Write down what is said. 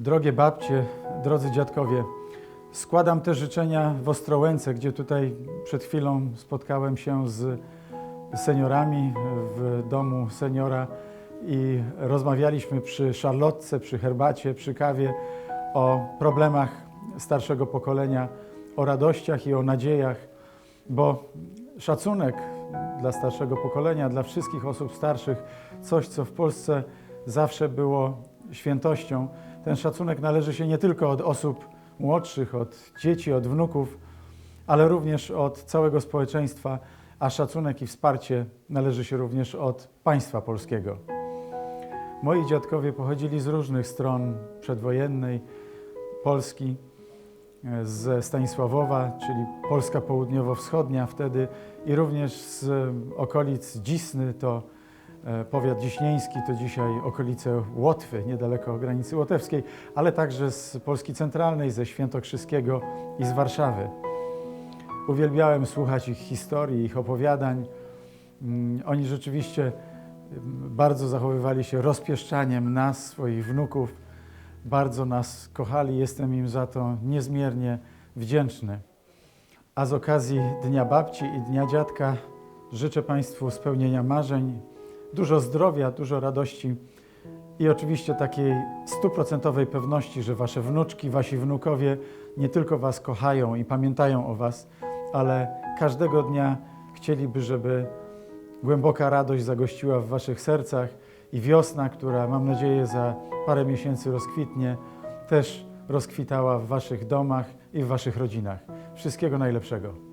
Drogie babcie, drodzy dziadkowie, składam te życzenia w Ostrołęce, gdzie tutaj przed chwilą spotkałem się z seniorami w domu seniora i rozmawialiśmy przy szarlotce, przy herbacie, przy kawie o problemach starszego pokolenia, o radościach i o nadziejach, bo szacunek dla starszego pokolenia, dla wszystkich osób starszych, coś, co w Polsce zawsze było świętością. Ten szacunek należy się nie tylko od osób młodszych, od dzieci, od wnuków, ale również od całego społeczeństwa, a szacunek i wsparcie należy się również od państwa polskiego. Moi dziadkowie pochodzili z różnych stron przedwojennej Polski, e, ze Stanisławowa, czyli Polska południowo-wschodnia wtedy i również z okolic Dzisny, to powiat dziśnieński, to dzisiaj okolice Łotwy, niedaleko granicy łotewskiej, ale także z Polski centralnej, ze Świętokrzyskiego i z Warszawy. Uwielbiałem słuchać ich historii, ich opowiadań. Mm, Oni rzeczywiście mm, bardzo zachowywali się rozpieszczaniem nas, swoich wnuków. Bardzo nas kochali, jestem im za to niezmiernie wdzięczny. A z okazji Dnia Babci i Dnia Dziadka życzę Państwu spełnienia marzeń, dużo zdrowia, dużo radości i oczywiście takiej stuprocentowej pewności, że Wasze wnuczki, Wasi wnukowie nie tylko Was kochają i pamiętają o Was, ale każdego dnia chcieliby, żeby głęboka radość zagościła w Waszych sercach i wiosna, która mam nadzieję za parę miesięcy rozkwitnie, też rozkwitała w Waszych domach i w Waszych rodzinach. Wszystkiego najlepszego.